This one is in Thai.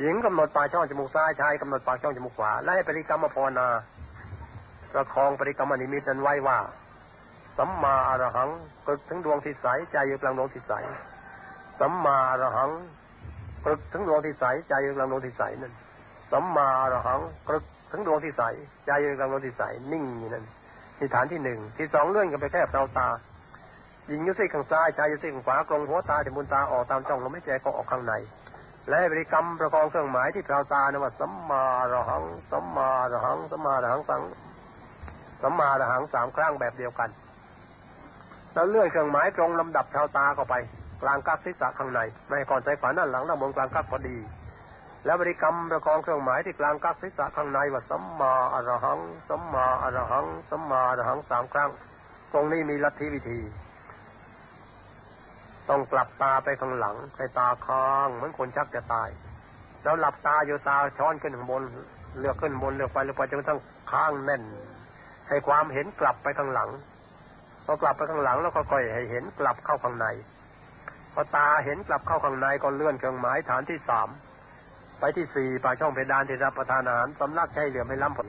หญิงกำหนดปากช่องจมูกซ้ายชายกำหนดปากช่องจมูกขวาและให้ปริกรรมภาวนาประคองปริกรรมนิมิตนั้นไว้ว่า สัมมาอรหังกึกถึงดวงที่ใสใจอยู่กลางดวงที่ใสสัมมาอรหังกึกถึงดวงที่ใสใจอยู่กลางดวงที่ใสนั่นสัมมาอรหังกึกถึงดวงที่ใสใจอยู่กลางดวงที่ใสนิ่งอยู่นั่นที่ฐานที่หนึ่งที่สองเลื่อนกันไปแค่เตาตายิงยุซี่ข้างซ้ายใจอยุซี่ข้างขวากลงหัวตาถึงบนตาออกตามจ้องลมหายใจก็ออกข้างใน และบริกรรมประกองเครื่องหมายที่เปล่าตานะว่าสัมมาอระหังสัมมาอระหังสัมมาอระหังสังสัมมาอระหังสามครั้งแบบเดียวกัน แล้วเลื่อนเครื่องหมายตรงลำดับเท้าตาเข้าไปกลางกักศีรษะข้างในไม่ให้ก่อนใจฝันด้านหลังด้านบนกลางกักพอดี แล้วบริกรรมประกองเครื่องหมายที่กลางกักศีรษะข้างในว่าสัมมาอระหังสัมมาอระหังสัมมาอระหังสามครั้ง ตรงนี้มีลัทธิวิธี ต้องกลับตาไปข้างหลังให้ตาค้างเหมือนคนชักจะตาย แล้วหลับตาอยู่ตาช้อนขึ้นข้างบนเลือกขึ้นบนเลือกไปเลือกไปจนกระทั่งค้างแน่น ให้ความเห็นกลับไปข้างหลังพอกลับไปข้างหลังแล้วก็ค่อยให้เห็นกลับเข้าข้างในพอตาเห็นกลับเข้าข้างในก็เลื่อนเครื่องหมายฐานที่สามไปที่สี่ปากช่องเพดานที่รับประทานอาหารสำลักให้เหลือมให้ล้ำผล